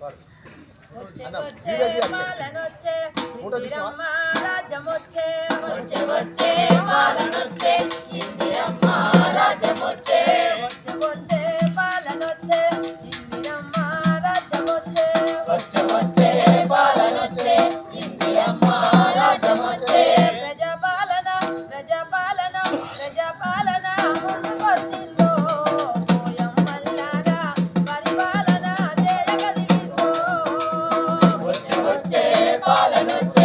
వచ్చే వచ్చే మాలనొచ్చే ఇందిరమ్మ రాజ్యమొచ్చే వచ్చే వచ్చే మాలనొచ్చే ఇందిరమ్మ రాజ్యమొచ్చే పాలనొచ్చు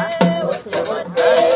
哎我在我在